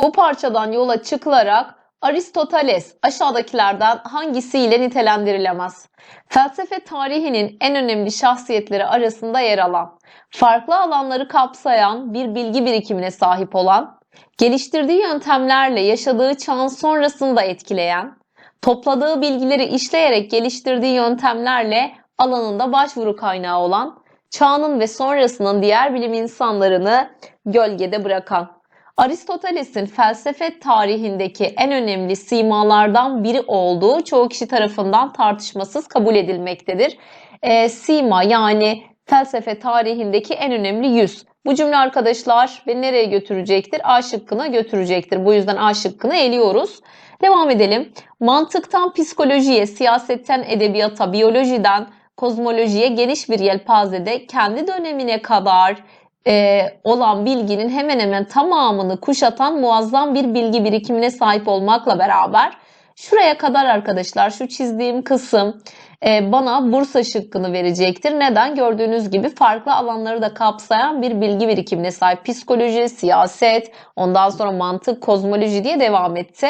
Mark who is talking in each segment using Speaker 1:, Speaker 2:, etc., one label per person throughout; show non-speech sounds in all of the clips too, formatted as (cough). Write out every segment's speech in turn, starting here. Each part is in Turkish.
Speaker 1: Bu parçadan yola çıkılarak Aristoteles aşağıdakilerden hangisiyle nitelendirilemez? Felsefe tarihinin en önemli şahsiyetleri arasında yer alan, farklı alanları kapsayan bir bilgi birikimine sahip olan, geliştirdiği yöntemlerle yaşadığı çağın sonrasında etkileyen, topladığı bilgileri işleyerek geliştirdiği yöntemlerle alanında başvuru kaynağı olan, çağının ve sonrasının diğer bilim insanlarını gölgede bırakan. Aristoteles'in felsefe tarihindeki en önemli simalardan biri olduğu çoğu kişi tarafından tartışmasız kabul edilmektedir. E, sima yani felsefe tarihindeki en önemli yüz. Bu cümle arkadaşlar beni nereye götürecektir? A şıkkına götürecektir. Bu yüzden A şıkkını eliyoruz. Devam edelim. Mantıktan psikolojiye, siyasetten edebiyata, biyolojiden kozmolojiye geniş bir yelpazede kendi dönemine kadar e, olan bilginin hemen hemen tamamını kuşatan muazzam bir bilgi birikimine sahip olmakla beraber şuraya kadar arkadaşlar şu çizdiğim kısım e, bana Bursa şıkkını verecektir. Neden? Gördüğünüz gibi farklı alanları da kapsayan bir bilgi birikimine sahip. Psikoloji, siyaset, ondan sonra mantık, kozmoloji diye devam etti.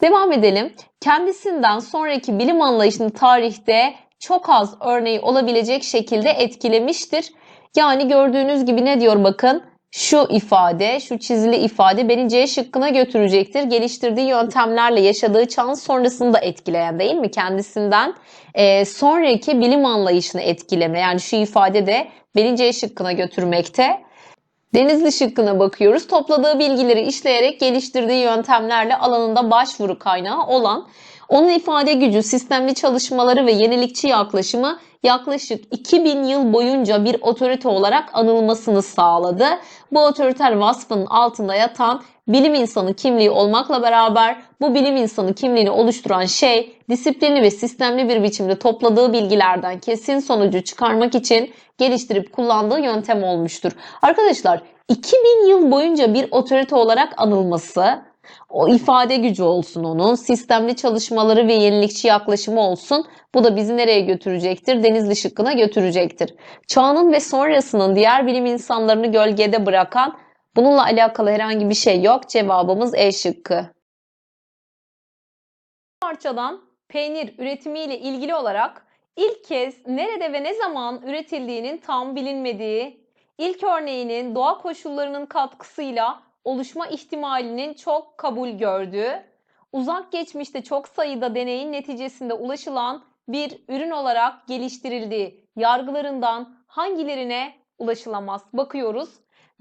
Speaker 1: Devam edelim. Kendisinden sonraki bilim anlayışını tarihte çok az örneği olabilecek şekilde etkilemiştir. Yani gördüğünüz gibi ne diyor bakın? Şu ifade, şu çizili ifade beni C şıkkına götürecektir. Geliştirdiği yöntemlerle yaşadığı çağın sonrasını da etkileyen değil mi? Kendisinden e, sonraki bilim anlayışını etkileme. Yani şu ifade de beni C şıkkına götürmekte. Denizli şıkkına bakıyoruz. Topladığı bilgileri işleyerek geliştirdiği yöntemlerle alanında başvuru kaynağı olan onun ifade gücü, sistemli çalışmaları ve yenilikçi yaklaşımı yaklaşık 2000 yıl boyunca bir otorite olarak anılmasını sağladı. Bu otoriter vasfının altında yatan bilim insanı kimliği olmakla beraber bu bilim insanı kimliğini oluşturan şey disiplinli ve sistemli bir biçimde topladığı bilgilerden kesin sonucu çıkarmak için geliştirip kullandığı yöntem olmuştur. Arkadaşlar 2000 yıl boyunca bir otorite olarak anılması o ifade gücü olsun onun, sistemli çalışmaları ve yenilikçi yaklaşımı olsun. Bu da bizi nereye götürecektir? Denizli şıkkına götürecektir. Çağının ve sonrasının diğer bilim insanlarını gölgede bırakan bununla alakalı herhangi bir şey yok. Cevabımız E şıkkı. Parçadan peynir üretimiyle ilgili olarak ilk kez nerede ve ne zaman üretildiğinin tam bilinmediği, ilk örneğinin doğa koşullarının katkısıyla oluşma ihtimalinin çok kabul gördüğü, uzak geçmişte çok sayıda deneyin neticesinde ulaşılan bir ürün olarak geliştirildiği yargılarından hangilerine ulaşılamaz? Bakıyoruz.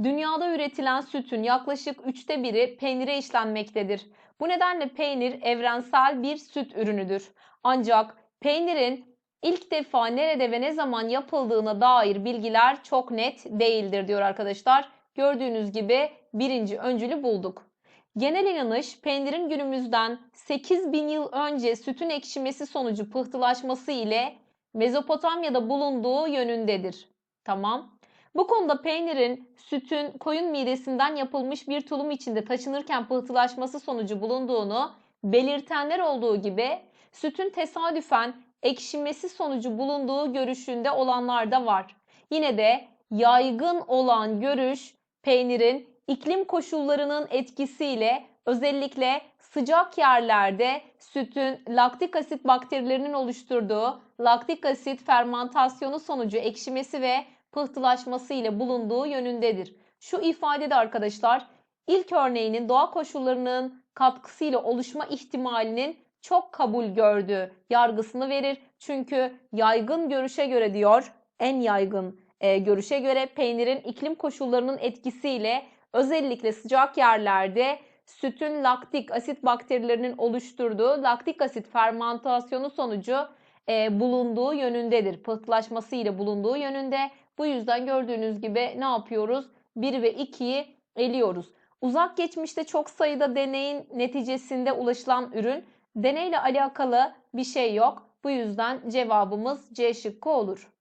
Speaker 1: Dünyada üretilen sütün yaklaşık üçte biri peynire işlenmektedir. Bu nedenle peynir evrensel bir süt ürünüdür. Ancak peynirin ilk defa nerede ve ne zaman yapıldığına dair bilgiler çok net değildir diyor arkadaşlar. Gördüğünüz gibi birinci öncülü bulduk. Genel inanış peynirin günümüzden 8000 yıl önce sütün ekşimesi sonucu pıhtılaşması ile Mezopotamya'da bulunduğu yönündedir. Tamam. Bu konuda peynirin sütün koyun midesinden yapılmış bir tulum içinde taşınırken pıhtılaşması sonucu bulunduğunu belirtenler olduğu gibi sütün tesadüfen ekşimesi sonucu bulunduğu görüşünde olanlar da var. Yine de yaygın olan görüş peynirin iklim koşullarının etkisiyle özellikle sıcak yerlerde sütün laktik asit bakterilerinin oluşturduğu laktik asit fermentasyonu sonucu ekşimesi ve pıhtılaşması ile bulunduğu yönündedir. Şu ifade de arkadaşlar ilk örneğinin doğa koşullarının katkısıyla oluşma ihtimalinin çok kabul gördüğü yargısını verir. Çünkü yaygın görüşe göre diyor en yaygın e, görüşe göre peynirin iklim koşullarının etkisiyle özellikle sıcak yerlerde sütün laktik asit bakterilerinin oluşturduğu laktik asit fermentasyonu sonucu e, bulunduğu yönündedir. Pıhtılaşması ile bulunduğu yönünde. Bu yüzden gördüğünüz gibi ne yapıyoruz? 1 ve 2'yi eliyoruz. Uzak geçmişte çok sayıda deneyin neticesinde ulaşılan ürün deneyle alakalı bir şey yok. Bu yüzden cevabımız C şıkkı olur.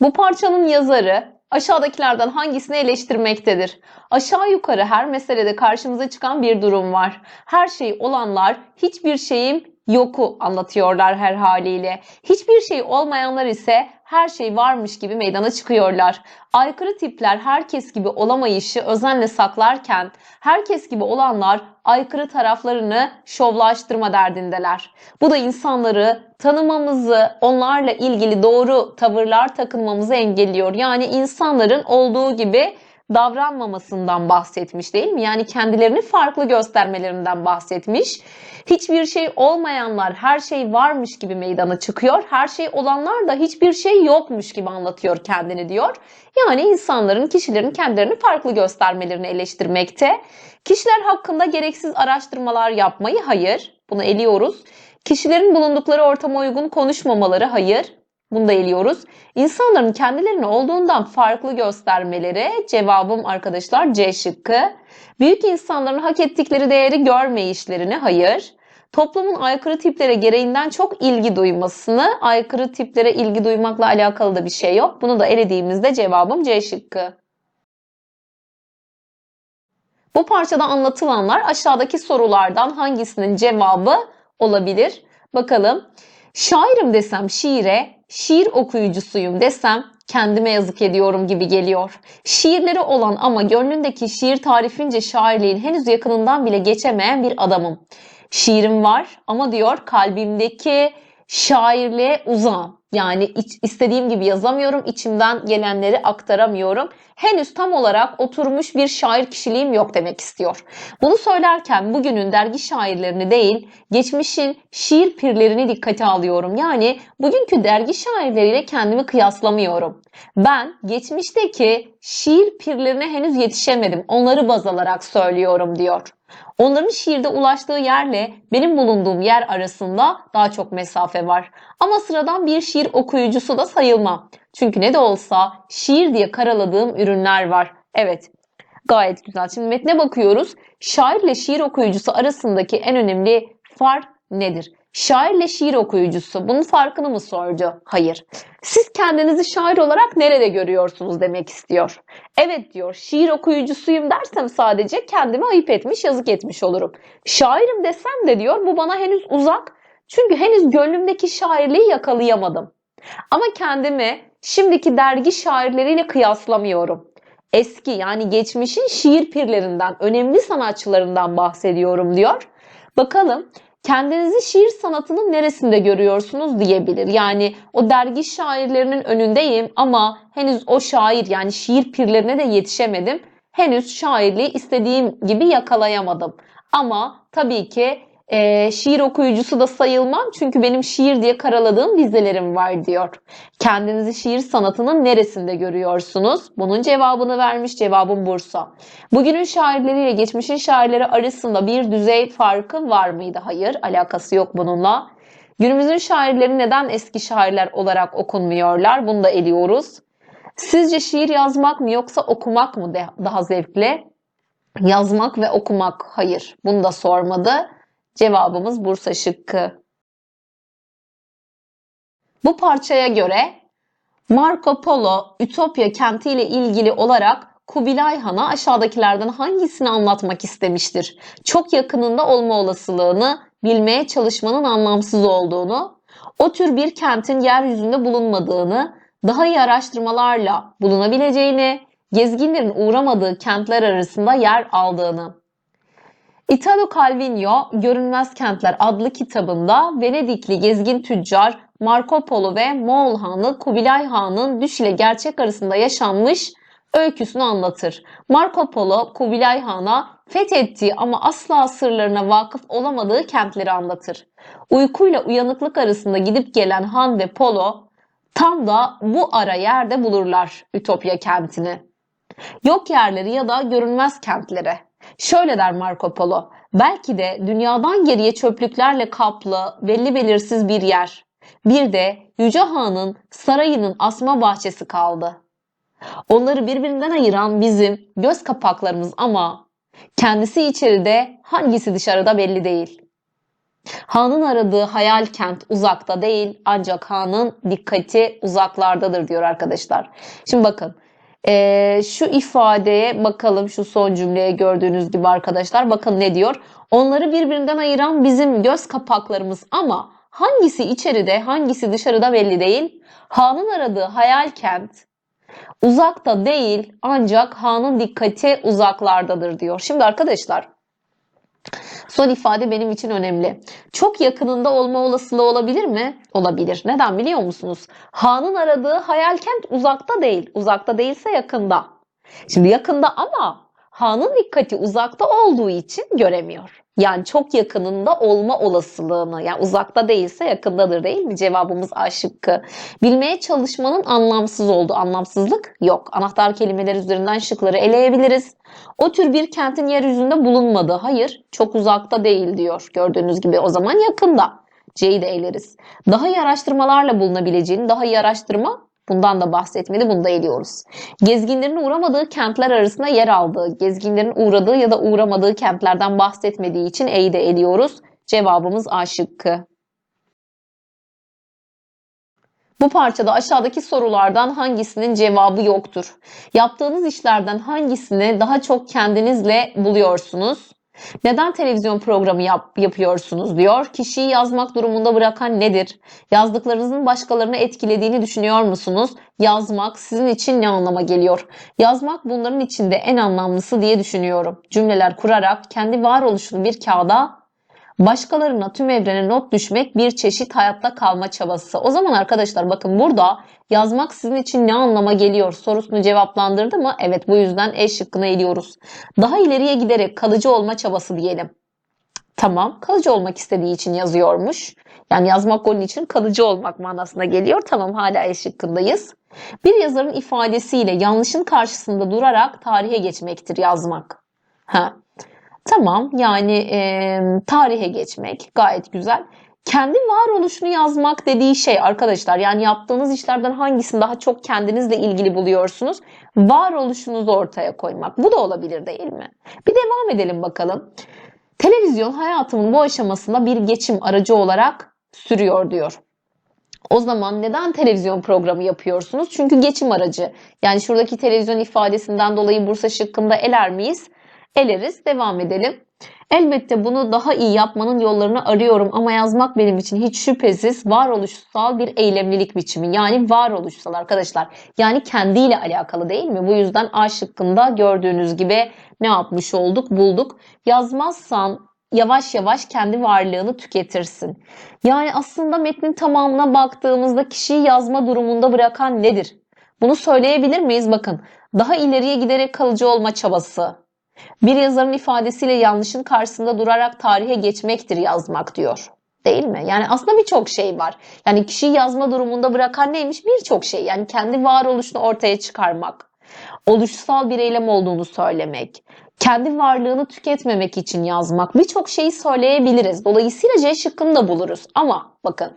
Speaker 1: Bu parçanın yazarı aşağıdakilerden hangisini eleştirmektedir? Aşağı yukarı her meselede karşımıza çıkan bir durum var. Her şey olanlar hiçbir şeyim yoku anlatıyorlar her haliyle. Hiçbir şey olmayanlar ise her şey varmış gibi meydana çıkıyorlar. Aykırı tipler herkes gibi olamayışı özenle saklarken herkes gibi olanlar aykırı taraflarını şovlaştırma derdindeler. Bu da insanları tanımamızı, onlarla ilgili doğru tavırlar takınmamızı engelliyor. Yani insanların olduğu gibi davranmamasından bahsetmiş değil mi? Yani kendilerini farklı göstermelerinden bahsetmiş. Hiçbir şey olmayanlar her şey varmış gibi meydana çıkıyor. Her şey olanlar da hiçbir şey yokmuş gibi anlatıyor kendini diyor. Yani insanların, kişilerin kendilerini farklı göstermelerini eleştirmekte. Kişiler hakkında gereksiz araştırmalar yapmayı hayır. Bunu eliyoruz. Kişilerin bulundukları ortama uygun konuşmamaları hayır. Bunu da eliyoruz. İnsanların kendilerini olduğundan farklı göstermeleri cevabım arkadaşlar C şıkkı. Büyük insanların hak ettikleri değeri görmeyişlerini hayır. Toplumun aykırı tiplere gereğinden çok ilgi duymasını, aykırı tiplere ilgi duymakla alakalı da bir şey yok. Bunu da elediğimizde cevabım C şıkkı. Bu parçada anlatılanlar aşağıdaki sorulardan hangisinin cevabı olabilir? Bakalım. Şairim desem şiire, şiir okuyucusuyum desem kendime yazık ediyorum gibi geliyor. Şiirleri olan ama gönlündeki şiir tarifince şairliğin henüz yakınından bile geçemeyen bir adamım. Şiirim var ama diyor kalbimdeki şairliğe uzağım. Yani iç, istediğim gibi yazamıyorum, içimden gelenleri aktaramıyorum. Henüz tam olarak oturmuş bir şair kişiliğim yok demek istiyor. Bunu söylerken bugünün dergi şairlerini değil, geçmişin şiir pirlerini dikkate alıyorum. Yani bugünkü dergi şairleriyle kendimi kıyaslamıyorum. Ben geçmişteki şiir pirlerine henüz yetişemedim. Onları baz alarak söylüyorum diyor. Onların şiirde ulaştığı yerle benim bulunduğum yer arasında daha çok mesafe var. Ama sıradan bir şiir okuyucusu da sayılmam. Çünkü ne de olsa şiir diye karaladığım ürünler var. Evet, gayet güzel. Şimdi metne bakıyoruz. Şairle şiir okuyucusu arasındaki en önemli fark nedir? Şairle şiir okuyucusu bunun farkını mı sordu? Hayır. Siz kendinizi şair olarak nerede görüyorsunuz demek istiyor. Evet diyor şiir okuyucusuyum dersem sadece kendimi ayıp etmiş yazık etmiş olurum. Şairim desem de diyor bu bana henüz uzak. Çünkü henüz gönlümdeki şairliği yakalayamadım. Ama kendimi şimdiki dergi şairleriyle kıyaslamıyorum. Eski yani geçmişin şiir pirlerinden, önemli sanatçılarından bahsediyorum diyor. Bakalım kendinizi şiir sanatının neresinde görüyorsunuz diyebilir. Yani o dergi şairlerinin önündeyim ama henüz o şair yani şiir pirlerine de yetişemedim. Henüz şairliği istediğim gibi yakalayamadım. Ama tabii ki e, şiir okuyucusu da sayılmam çünkü benim şiir diye karaladığım dizelerim var diyor. Kendinizi şiir sanatının neresinde görüyorsunuz? Bunun cevabını vermiş cevabım Bursa. Bugünün şairleriyle geçmişin şairleri arasında bir düzey farkı var mıydı? Hayır, alakası yok bununla. Günümüzün şairleri neden eski şairler olarak okunmuyorlar? Bunu da eliyoruz. Sizce şiir yazmak mı yoksa okumak mı daha zevkli? Yazmak ve okumak hayır. Bunu da sormadı. Cevabımız Bursa şıkkı. Bu parçaya göre Marco Polo Ütopya kenti ile ilgili olarak Kubilay Han'a aşağıdakilerden hangisini anlatmak istemiştir? Çok yakınında olma olasılığını bilmeye çalışmanın anlamsız olduğunu, o tür bir kentin yeryüzünde bulunmadığını, daha iyi araştırmalarla bulunabileceğini, gezginlerin uğramadığı kentler arasında yer aldığını. Italo Calvino Görünmez Kentler adlı kitabında Venedikli gezgin tüccar Marco Polo ve Moğol Hanı Kubilay Han'ın düş ile gerçek arasında yaşanmış öyküsünü anlatır. Marco Polo Kubilay Han'a fethettiği ama asla sırlarına vakıf olamadığı kentleri anlatır. Uykuyla uyanıklık arasında gidip gelen Han ve Polo tam da bu ara yerde bulurlar Ütopya kentini. Yok yerleri ya da görünmez kentlere. Şöyle der Marco Polo, belki de dünyadan geriye çöplüklerle kaplı, belli belirsiz bir yer. Bir de Yüce Han'ın sarayının asma bahçesi kaldı. Onları birbirinden ayıran bizim göz kapaklarımız ama kendisi içeride hangisi dışarıda belli değil. Han'ın aradığı hayal kent uzakta değil ancak Han'ın dikkati uzaklardadır diyor arkadaşlar. Şimdi bakın ee, şu ifadeye bakalım şu son cümleye gördüğünüz gibi arkadaşlar. Bakın ne diyor? Onları birbirinden ayıran bizim göz kapaklarımız ama Hangisi içeride, hangisi dışarıda belli değil. Ha'nın aradığı hayal kent uzakta değil ancak Ha'nın dikkati uzaklardadır diyor. Şimdi arkadaşlar son ifade benim için önemli. Çok yakınında olma olasılığı olabilir mi? Olabilir. Neden biliyor musunuz? Ha'nın aradığı hayal kent uzakta değil. Uzakta değilse yakında. Şimdi yakında ama Ha'nın dikkati uzakta olduğu için göremiyor. Yani çok yakınında olma olasılığını, yani uzakta değilse yakındadır değil mi? Cevabımız A şıkkı. Bilmeye çalışmanın anlamsız olduğu anlamsızlık yok. Anahtar kelimeler üzerinden şıkları eleyebiliriz. O tür bir kentin yeryüzünde bulunmadığı, hayır çok uzakta değil diyor. Gördüğünüz gibi o zaman yakında. C'yi de eleriz. Daha iyi araştırmalarla bulunabileceğini, daha iyi araştırma Bundan da bahsetmedi, bunu da eliyoruz. Gezginlerin uğramadığı kentler arasında yer aldığı, gezginlerin uğradığı ya da uğramadığı kentlerden bahsetmediği için E'yi de eliyoruz. Cevabımız A şıkkı. Bu parçada aşağıdaki sorulardan hangisinin cevabı yoktur? Yaptığınız işlerden hangisini daha çok kendinizle buluyorsunuz? Neden televizyon programı yap, yapıyorsunuz diyor. Kişiyi yazmak durumunda bırakan nedir? Yazdıklarınızın başkalarını etkilediğini düşünüyor musunuz? Yazmak sizin için ne anlama geliyor? Yazmak bunların içinde en anlamlısı diye düşünüyorum. Cümleler kurarak kendi varoluşunu bir kağıda Başkalarına tüm evrene not düşmek bir çeşit hayatta kalma çabası. O zaman arkadaşlar bakın burada yazmak sizin için ne anlama geliyor sorusunu cevaplandırdı mı? Evet bu yüzden E şıkkına eliyoruz. Daha ileriye giderek kalıcı olma çabası diyelim. Tamam kalıcı olmak istediği için yazıyormuş. Yani yazmak onun için kalıcı olmak manasına geliyor. Tamam hala E şıkkındayız. Bir yazarın ifadesiyle yanlışın karşısında durarak tarihe geçmektir yazmak. Ha. Tamam yani e, tarihe geçmek gayet güzel. Kendi varoluşunu yazmak dediği şey arkadaşlar yani yaptığınız işlerden hangisini daha çok kendinizle ilgili buluyorsunuz? Varoluşunuzu ortaya koymak. Bu da olabilir değil mi? Bir devam edelim bakalım. Televizyon hayatımın bu aşamasında bir geçim aracı olarak sürüyor diyor. O zaman neden televizyon programı yapıyorsunuz? Çünkü geçim aracı. Yani şuradaki televizyon ifadesinden dolayı Bursa şıkkında eler miyiz? Eleriz. Devam edelim. Elbette bunu daha iyi yapmanın yollarını arıyorum ama yazmak benim için hiç şüphesiz varoluşsal bir eylemlilik biçimi. Yani varoluşsal arkadaşlar. Yani kendiyle alakalı değil mi? Bu yüzden A şıkkında gördüğünüz gibi ne yapmış olduk? Bulduk. Yazmazsan yavaş yavaş kendi varlığını tüketirsin. Yani aslında metnin tamamına baktığımızda kişiyi yazma durumunda bırakan nedir? Bunu söyleyebilir miyiz? Bakın daha ileriye giderek kalıcı olma çabası, bir yazarın ifadesiyle yanlışın karşısında durarak tarihe geçmektir yazmak diyor. Değil mi? Yani aslında birçok şey var. Yani kişiyi yazma durumunda bırakan neymiş? Birçok şey. Yani kendi varoluşunu ortaya çıkarmak. Oluşsal bir eylem olduğunu söylemek. Kendi varlığını tüketmemek için yazmak. Birçok şeyi söyleyebiliriz. Dolayısıyla C şıkkını da buluruz. Ama bakın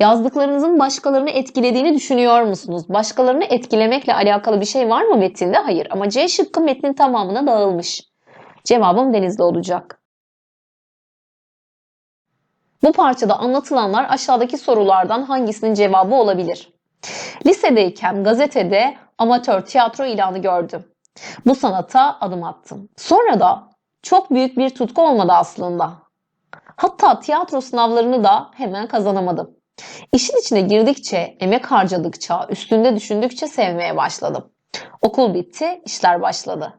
Speaker 1: yazdıklarınızın başkalarını etkilediğini düşünüyor musunuz? Başkalarını etkilemekle alakalı bir şey var mı metinde? Hayır. Ama C şıkkı metnin tamamına dağılmış. Cevabım denizde olacak. Bu parçada anlatılanlar aşağıdaki sorulardan hangisinin cevabı olabilir? Lisedeyken gazetede amatör tiyatro ilanı gördüm. Bu sanata adım attım. Sonra da çok büyük bir tutku olmadı aslında. Hatta tiyatro sınavlarını da hemen kazanamadım. İşin içine girdikçe, emek harcadıkça, üstünde düşündükçe sevmeye başladım. Okul bitti, işler başladı.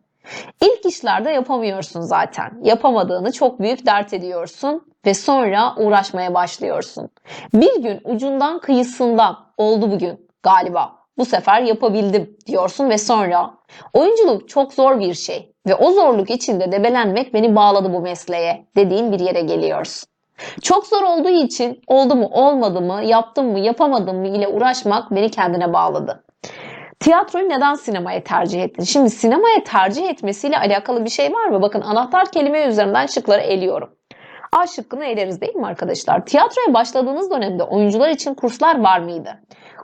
Speaker 1: İlk işlerde yapamıyorsun zaten. Yapamadığını çok büyük dert ediyorsun ve sonra uğraşmaya başlıyorsun. Bir gün ucundan kıyısından oldu bugün galiba. Bu sefer yapabildim diyorsun ve sonra oyunculuk çok zor bir şey ve o zorluk içinde debelenmek beni bağladı bu mesleğe dediğin bir yere geliyorsun. Çok zor olduğu için oldu mu olmadı mı yaptım mı yapamadım mı ile uğraşmak beni kendine bağladı. Tiyatroyu neden sinemaya tercih ettin? Şimdi sinemaya tercih etmesiyle alakalı bir şey var mı? Bakın anahtar kelime üzerinden şıkları eliyorum. A şıkkını eleriz değil mi arkadaşlar? Tiyatroya başladığınız dönemde oyuncular için kurslar var mıydı?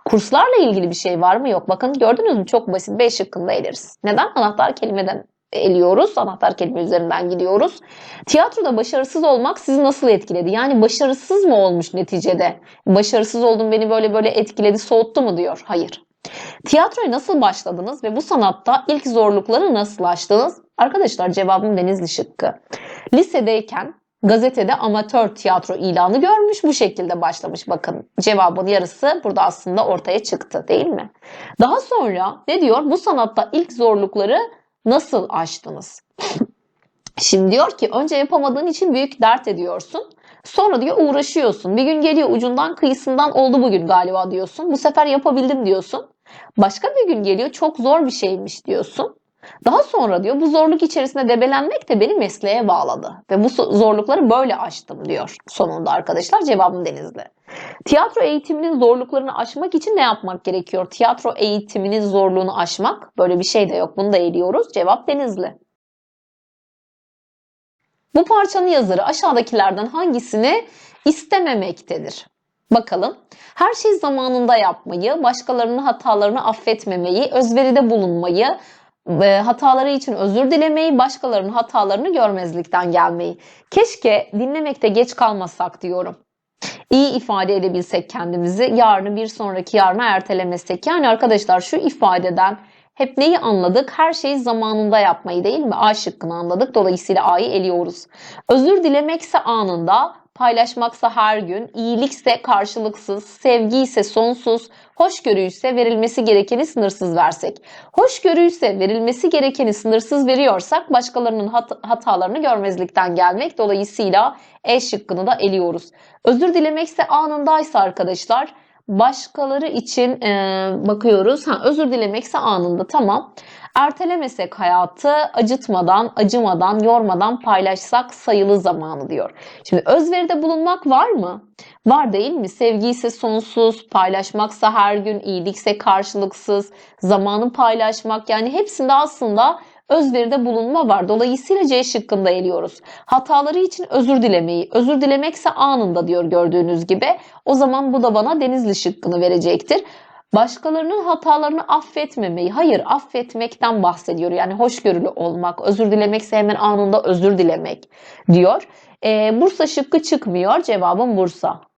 Speaker 1: Kurslarla ilgili bir şey var mı? Yok. Bakın gördünüz mü? Çok basit. B şıkkında eleriz. Neden? Anahtar kelimeden eliyoruz. Anahtar kelime üzerinden gidiyoruz. Tiyatroda başarısız olmak sizi nasıl etkiledi? Yani başarısız mı olmuş neticede? Başarısız oldum beni böyle böyle etkiledi, soğuttu mu diyor? Hayır. Tiyatroya nasıl başladınız ve bu sanatta ilk zorlukları nasıl aştınız? Arkadaşlar cevabım Denizli şıkkı. Lisedeyken gazetede amatör tiyatro ilanı görmüş. Bu şekilde başlamış. Bakın cevabın yarısı burada aslında ortaya çıktı değil mi? Daha sonra ne diyor? Bu sanatta ilk zorlukları nasıl aştınız? (laughs) Şimdi diyor ki önce yapamadığın için büyük dert ediyorsun. Sonra diyor uğraşıyorsun. Bir gün geliyor ucundan kıyısından oldu bugün galiba diyorsun. Bu sefer yapabildim diyorsun. Başka bir gün geliyor çok zor bir şeymiş diyorsun. Daha sonra diyor bu zorluk içerisinde debelenmek de beni mesleğe bağladı. Ve bu zorlukları böyle aştım diyor sonunda arkadaşlar. Cevabım Denizli. Tiyatro eğitiminin zorluklarını aşmak için ne yapmak gerekiyor? Tiyatro eğitiminin zorluğunu aşmak. Böyle bir şey de yok. Bunu da eliyoruz. Cevap Denizli. Bu parçanın yazarı aşağıdakilerden hangisini istememektedir? Bakalım. Her şey zamanında yapmayı, başkalarının hatalarını affetmemeyi, özveride bulunmayı, hataları için özür dilemeyi, başkalarının hatalarını görmezlikten gelmeyi. Keşke dinlemekte geç kalmasak diyorum. İyi ifade edebilsek kendimizi, yarını bir sonraki yarına ertelemesek. Yani arkadaşlar şu ifadeden hep neyi anladık? Her şeyi zamanında yapmayı değil mi? A şıkkını anladık. Dolayısıyla A'yı eliyoruz. Özür dilemekse anında, paylaşmaksa her gün, iyilikse karşılıksız, sevgi ise sonsuz, hoşgörü ise verilmesi gerekeni sınırsız versek. Hoşgörü ise verilmesi gerekeni sınırsız veriyorsak başkalarının hat- hatalarını görmezlikten gelmek. Dolayısıyla E şıkkını da eliyoruz. Özür dilemekse anındaysa arkadaşlar başkaları için e, bakıyoruz. Ha, özür dilemekse anında tamam. Ertelemesek hayatı acıtmadan, acımadan, yormadan paylaşsak sayılı zamanı diyor. Şimdi özveride bulunmak var mı? Var değil mi? Sevgi ise sonsuz, paylaşmaksa her gün, iyilikse karşılıksız, zamanı paylaşmak yani hepsinde aslında özveride bulunma var. Dolayısıyla C şıkkında eliyoruz. Hataları için özür dilemeyi, özür dilemekse anında diyor gördüğünüz gibi. O zaman bu da bana Denizli şıkkını verecektir. Başkalarının hatalarını affetmemeyi, hayır affetmekten bahsediyor. Yani hoşgörülü olmak, özür dilemekse hemen anında özür dilemek diyor. Ee, Bursa şıkkı çıkmıyor. Cevabım Bursa.